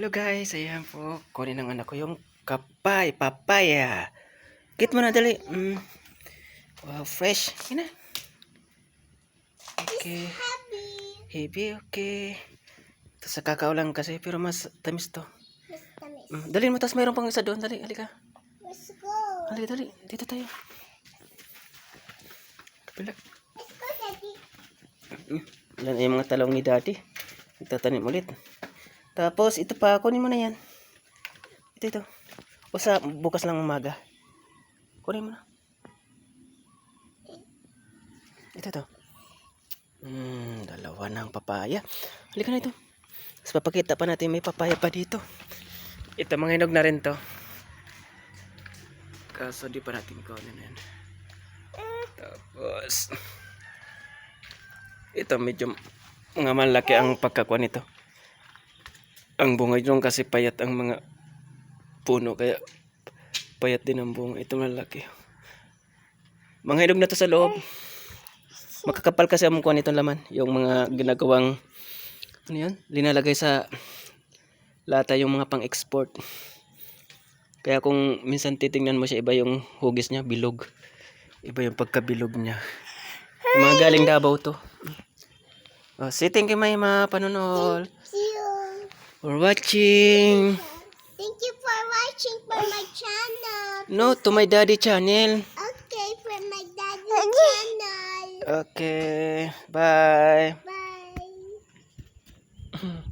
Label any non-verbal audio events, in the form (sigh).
Hello guys, ayan po. Kunin ng anak ko yung kapay, papaya. Kit mo na dali. Mm. Wow, fresh. Yan na. Okay. Happy. Heavy, okay. Ito sa kakao lang kasi, pero mas tamis to. Miss Tamis. Mm. Dalhin mo, tas mayroon pang isa doon. Dali, halika. Let's go. Halika, dali. Dito tayo. Kapila. Let's go, Daddy. Mm. Yan ay mga talong ni daddy. Itatanim ulit. Tapos, ito pa, kunin mo na yan. Ito, ito. O sa bukas lang umaga. Kunin mo na. Ito, ito. Hmm, dalawa ng papaya. Halika na ito. Tapos papakita pa natin may papaya pa dito. Ito, mga hinog na rin to. Kaso di pa natin kunin yan. Tapos, ito medyo mga malaki ang pagkakuha nito. Ang bunga doon kasi payat ang mga puno kaya payat din ang bunga. Ito malaki. Mga hinog na to sa loob. Makakapal kasi ang kuha nitong laman. Yung mga ginagawang ano yan? Linalagay sa lata yung mga pang-export. Kaya kung minsan titingnan mo siya, iba yung hugis niya, bilog. Iba yung pagkabilog niya. Yung mga galing Davao to. Oh, thank you may mga panunol for watching. Thank you for watching for my channel. No, to my daddy channel. Okay, for my daddy channel. Okay, bye. Bye. (clears throat)